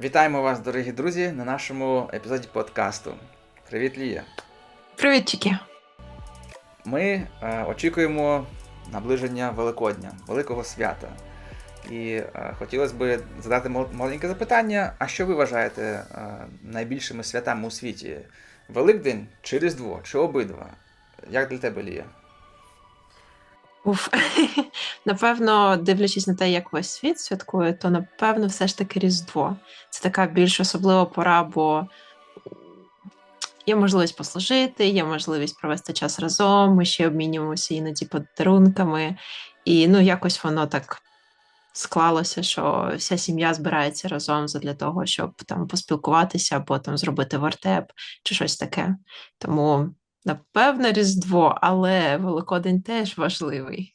Вітаємо вас, дорогі друзі, на нашому епізоді подкасту. Привіт, Лія. Привітчики. Ми е, очікуємо наближення Великодня, Великого свята. І е, хотілося б задати маленьке запитання: а що ви вважаєте е, найбільшими святами у світі? Великдень чи Різдво, чи обидва? Як для тебе, Лія? Уф. Напевно, дивлячись на те, як весь світ святкує, то напевно все ж таки Різдво. Це така більш особлива пора, бо є можливість послужити, є можливість провести час разом. Ми ще обмінюємося іноді подарунками, і ну якось воно так склалося, що вся сім'я збирається разом для того, щоб там поспілкуватися або там зробити вертеп чи щось таке. Тому Напевно, Різдво, але Великодень теж важливий.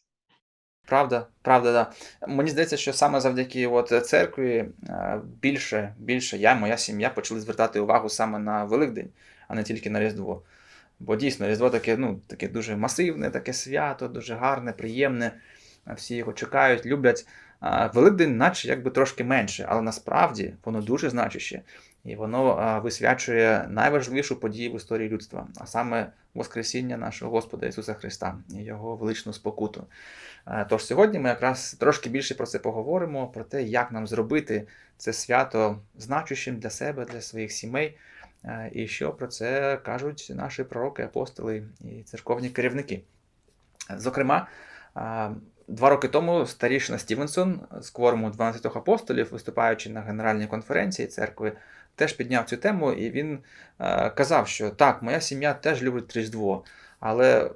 Правда, правда, да. Мені здається, що саме завдяки от церкві е, більше, більше я, моя сім'я почали звертати увагу саме на Великдень, а не тільки на Різдво. Бо дійсно Різдво таке, ну, таке дуже масивне, таке свято, дуже гарне, приємне. Всі його чекають, люблять. Великдень, наче якби трошки менше, але насправді воно дуже значуще. І воно висвячує найважливішу подію в історії людства, а саме Воскресіння нашого Господа Ісуса Христа і Його величну спокуту. Е, Тож сьогодні ми якраз трошки більше про це поговоримо, про те, як нам зробити це свято значущим для себе, для своїх сімей, е, і що про це кажуть наші пророки, апостоли і церковні керівники. Зокрема, Два роки тому старішина Стівенсон з кворуму 12 апостолів, виступаючи на генеральній конференції церкви, теж підняв цю тему, і він е, казав, що так, моя сім'я теж любить Різдво, але е,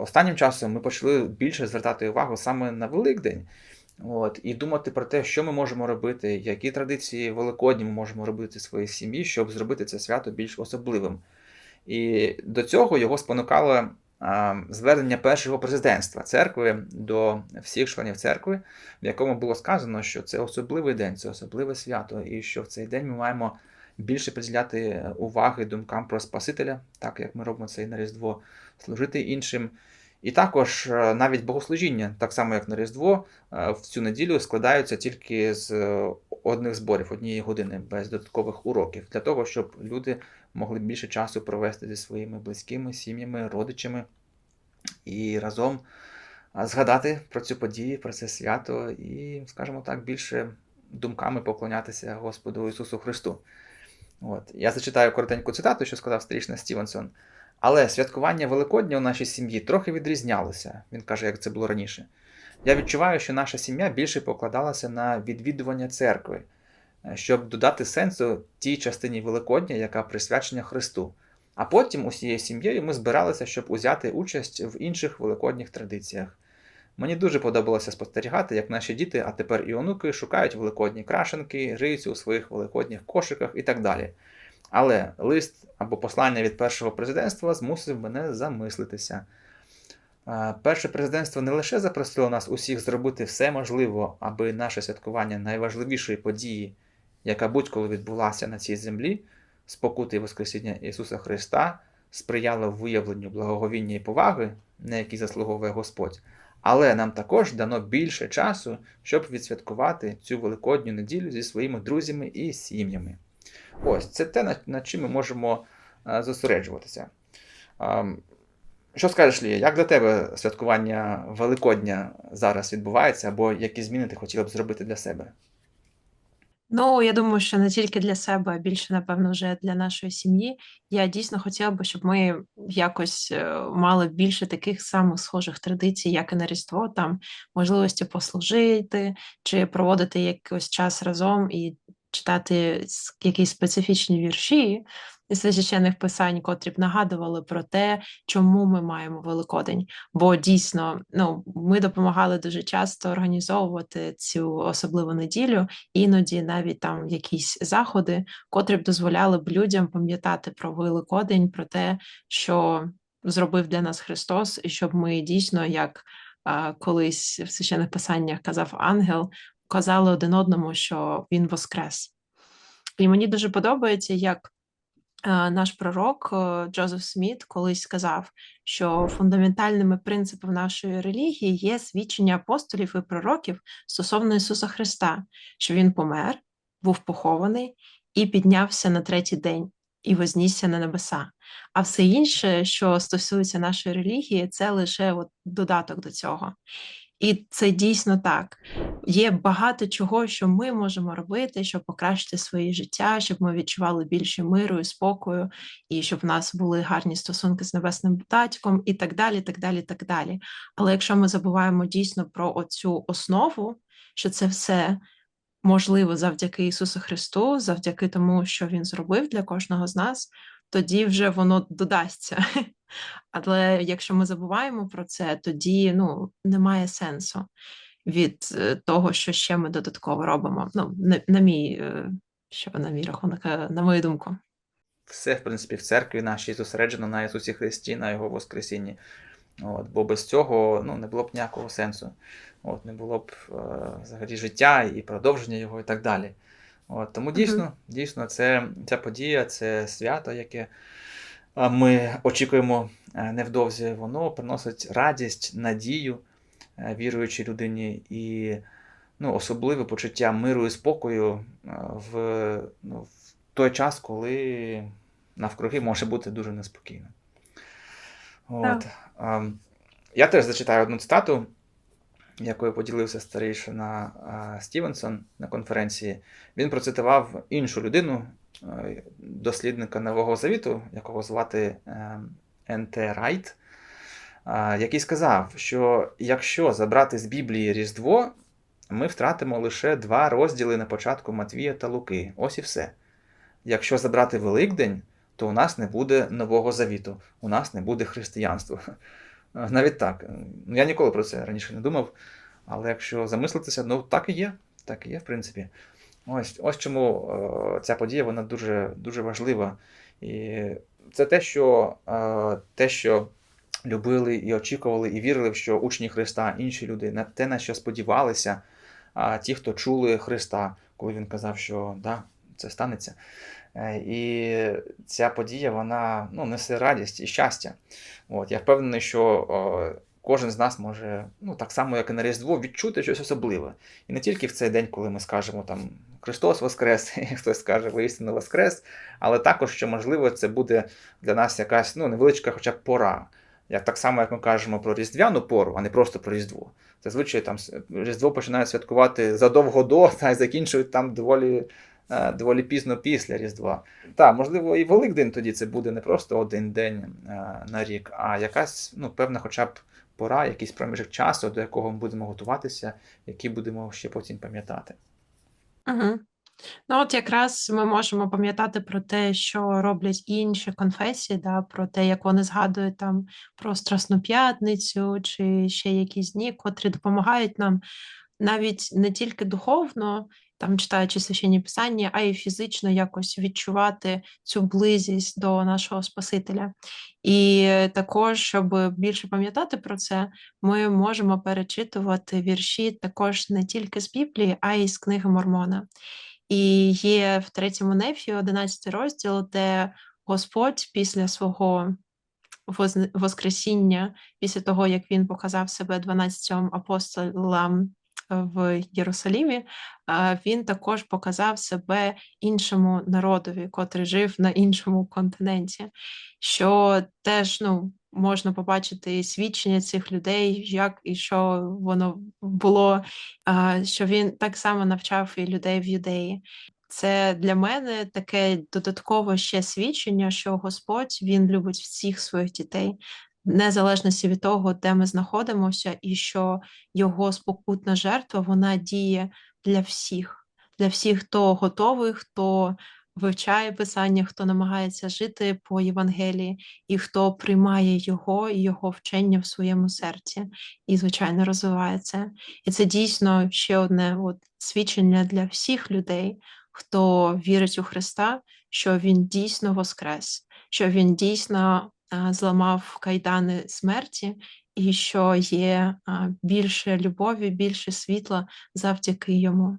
останнім часом ми почали більше звертати увагу саме на Великдень. От, і думати про те, що ми можемо робити, які традиції Великодні ми можемо робити в своїй сім'ї, щоб зробити це свято більш особливим. І до цього його спонукало а, звернення першого президентства церкви до всіх членів церкви, в якому було сказано, що це особливий день, це особливе свято, і що в цей день ми маємо більше приділяти уваги думкам про Спасителя, так як ми робимо це і на Різдво, служити іншим. І також е, навіть богослужіння, так само як на Різдво, е, в цю неділю складаються тільки з е, одних зборів, однієї години, без додаткових уроків, для того, щоб люди могли більше часу провести зі своїми близькими, сім'ями, родичами і разом згадати про цю подію, про це свято і, скажімо так, більше думками поклонятися Господу Ісусу Христу. От. Я зачитаю коротеньку цитату, що сказав старішина Стівенсон. Але святкування Великодня у нашій сім'ї трохи відрізнялося, він каже, як це було раніше. Я відчуваю, що наша сім'я більше покладалася на відвідування церкви, щоб додати сенсу тій частині Великодня, яка присвячена Христу. А потім усією сім'єю ми збиралися, щоб узяти участь в інших великодніх традиціях. Мені дуже подобалося спостерігати, як наші діти, а тепер і онуки, шукають великодні крашенки, риються у своїх великодніх кошиках і так далі. Але лист або послання від першого президентства змусив мене замислитися. Перше президентство не лише запросило нас усіх зробити все можливе, аби наше святкування найважливішої події, яка будь-коли відбулася на цій землі, спокути і Воскресіння Ісуса Христа, сприяло виявленню благоговіння і поваги, на які заслуговує Господь, але нам також дано більше часу, щоб відсвяткувати цю великодню неділю зі своїми друзями і сім'ями. Ось це те, над, чим ми можемо е, зосереджуватися. Ем, Що скажеш, Лія, як для тебе святкування Великодня зараз відбувається, або які зміни ти хотіла б зробити для себе? Ну, я думаю, що не тільки для себе, а більше, напевно, вже для нашої сім'ї. Я дійсно хотіла би, щоб ми якось е, мали більше таких самих схожих традицій, як і на Різдво, там можливості послужити чи проводити якийсь час разом і читати якісь специфічні вірші священних писань, котрі б нагадували про те, чому ми маємо Великодень. Бо дійсно, ну, ми допомагали дуже часто організовувати цю особливу неділю, іноді навіть там якісь заходи, котрі б дозволяли б людям пам'ятати про Великодень, про те, що зробив для нас Христос, і щоб ми дійсно, як колись в священних писаннях казав ангел, казали один одному, що він воскрес. І мені дуже подобається, як наш пророк е, Джозеф Сміт колись сказав, що фундаментальними принципами нашої релігії є свідчення апостолів і пророків стосовно Ісуса Христа, що Він помер, був похований і піднявся на третій день і вознісся на небеса. А все інше, що стосується нашої релігії, це лише от додаток до цього. І це дійсно так. Є багато чого, що ми можемо робити, щоб покращити своє життя, щоб ми відчували більше миру і спокою, і щоб в нас були гарні стосунки з небесним батьком, і так далі. так далі, так далі. Але якщо ми забуваємо дійсно про оцю основу, що це все можливо завдяки Ісусу Христу, завдяки тому, що Він зробив для кожного з нас, тоді вже воно додасться. Але якщо ми забуваємо про це, тоді ну, немає сенсу від е, того, що ще ми додатково робимо. Ну, на, на мій, е, що на мій рахунок, е, на мою думку. Все, в принципі, в церкві нашій зосереджено на Ісусі Христі, на Його Воскресінні. От, бо без цього ну, не було б ніякого сенсу. От, не було б е, взагалі життя і продовження його, і так далі. От, тому дійсно, дійсно, це, ця подія, це свято, яке ми очікуємо е, невдовзі, воно приносить радість, надію е, віруючій людині і ну, особливе почуття миру і спокою е, в, ну, в той час, коли навкруги може бути дуже неспокійно. От. Я теж зачитаю одну цитату, якою поділився старейшина е, Стівенсон на конференції. Він процитував іншу людину, дослідника Нового Завіту, якого звати е, Н.Т. Райт, е, який сказав, що якщо забрати з Біблії Різдво, ми втратимо лише два розділи на початку Матвія та Луки. Ось і все. Якщо забрати Великдень, то у нас не буде Нового Завіту, у нас не буде християнства. Навіть так. Ну, Я ніколи про це раніше не думав. Але якщо замислитися, ну так і є. Так і є, в принципі. Ось ось чому е, ця подія вона дуже дуже важлива. І це те, що е, те, що любили і очікували, і вірили, що учні Христа, інші люди, на те, на що сподівалися, ті, хто чули Христа, коли він казав, що да, це станеться. Е, І ця подія вона ну, несе радість і щастя. От, Я впевнений, що кожен з нас може, ну, так само, як і на Різдво, відчути щось особливе. І не тільки в цей день, коли ми скажемо там Христос Воскрес, і хтось скаже воістину Воскрес, але також, що можливо, це буде для нас якась ну, невеличка хоча б пора. Як так само, як ми кажемо про Різдвяну пору, а не просто про Різдво. Зазвичай там Різдво починають святкувати задовго до та й закінчують там доволі е, доволі пізно після Різдва. Так, можливо, і Великдень тоді це буде не просто один день е, на рік, а якась ну, певна хоча б пора, якийсь проміжок часу, до якого ми будемо готуватися, який будемо ще потім пам'ятати. Угу. Ну, от якраз ми можемо пам'ятати про те, що роблять інші конфесії, да, про те, як вони згадують там про Страсну П'ятницю чи ще якісь дні, котрі допомагають нам навіть не тільки духовно, там читаючи священні писання, а й фізично якось відчувати цю близість до нашого Спасителя. І також, щоб більше пам'ятати про це, ми можемо перечитувати вірші також не тільки з Біблії, а й з книги Мормона. І є в третьому нефі 11 розділ, де Господь після свого Воскресіння, після того, як він показав себе 12 апостолам в Єрусалімі, він також показав себе іншому народові, котрий жив на іншому континенті, що теж ну, можна побачити свідчення цих людей, як і що воно було, що він так само навчав і людей в юдеї. Це для мене таке додаткове ще свідчення, що Господь він любить всіх своїх дітей, незалежності від того, де ми знаходимося, і що його спокутна жертва вона діє для всіх, для всіх, хто готовий, хто вивчає писання, хто намагається жити по Євангелії, і хто приймає його і його вчення в своєму серці, і, звичайно, розвиває це. І це дійсно ще одне от, свідчення для всіх людей, хто вірить у Христа, що Він дійсно воскрес, що Він дійсно зламав кайдани смерті, і що є більше любові, більше світла завдяки йому.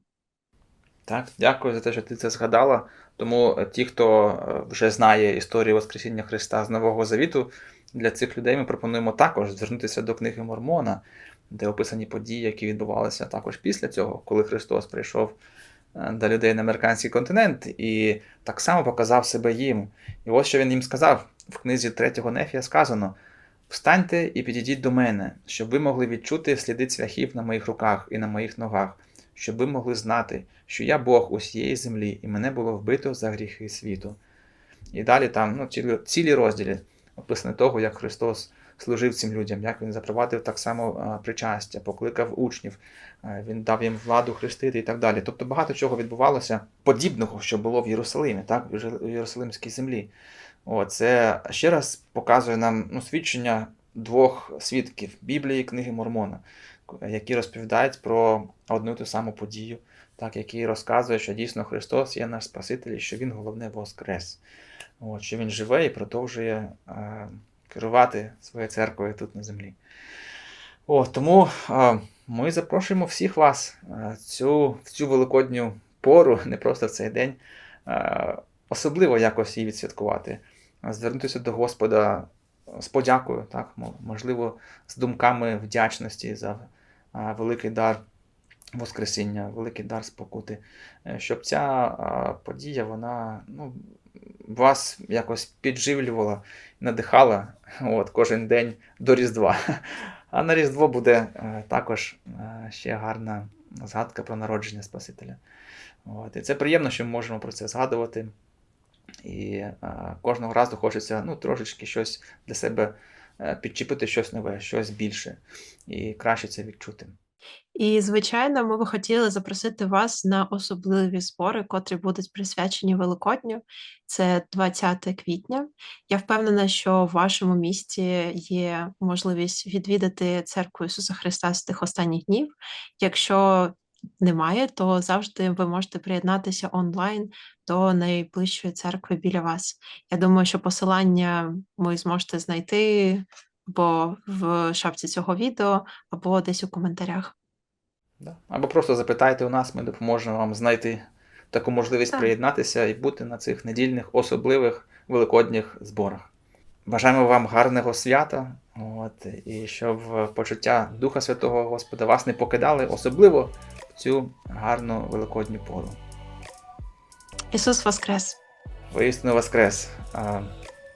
Так, дякую за те, що ти це згадала. Тому е, ті, хто е, вже знає історію Воскресіння Христа з Нового Завіту, для цих людей ми пропонуємо також звернутися до книги Мормона, де описані події, які відбувалися також після цього, коли Христос прийшов до людей на американський континент і так само показав себе їм. І ось що він їм сказав в книзі третього Нефія сказано: Встаньте і підійдіть до мене, щоб ви могли відчути сліди цвяхів на моїх руках і на моїх ногах, щоб ви могли знати, що я Бог усієї землі, і мене було вбито за гріхи світу. І далі там ну, цілі розділі описані того, як Христос служив цим людям, як він запровадив так само причастя, покликав учнів, він дав їм владу хрестити і так далі. Тобто багато чого відбувалося подібного, що було в Єрусалимі, так, в Єрусалимській землі. О, це ще раз показує нам ну, свідчення двох свідків Біблії книги Мормона, які розповідають про одну і ту саму подію, так, які розказують, що дійсно Христос є наш Спаситель, і що Він головне воскрес. От, що Він живе і продовжує е, керувати своєю церквою тут на землі. О, тому е, ми запрошуємо всіх вас е, цю, в цю великодню пору, не просто в цей день, е, особливо якось її відсвяткувати, звернутися до Господа з подякою, так, можливо, з думками вдячності за е, великий дар Воскресіння, великий дар спокути, е, щоб ця подія вона ну, вас якось підживлювала, надихала от, кожен день до Різдва. А на Різдво буде е, також е, ще гарна згадка про народження Спасителя. От, і це приємно, що ми можемо про це згадувати. І е, кожного разу хочеться ну, трошечки щось для себе підчепити щось нове, щось більше, і краще це відчути. І, звичайно, ми би хотіли запросити вас на особливі збори, котрі будуть присвячені Великодню. Це 20 квітня. Я впевнена, що в вашому місті є можливість відвідати церкву Ісуса Христа з тих останніх днів. Якщо немає, то завжди ви можете приєднатися онлайн до найближчої церкви біля вас. Я думаю, що посилання ви зможете знайти або в шапці цього відео, або десь у коментарях. Да. Або просто запитайте у нас, ми допоможемо вам знайти таку можливість Так. приєднатися і бути на цих недільних особливих великодніх зборах. Бажаємо вам гарного свята, от, і щоб почуття Духа Святого Господа вас не покидали, особливо в цю гарну великодню пору. Ісус Воскрес! Воістину Воскрес!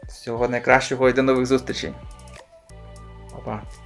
Всього найкращого і до нових зустрічей. Bye.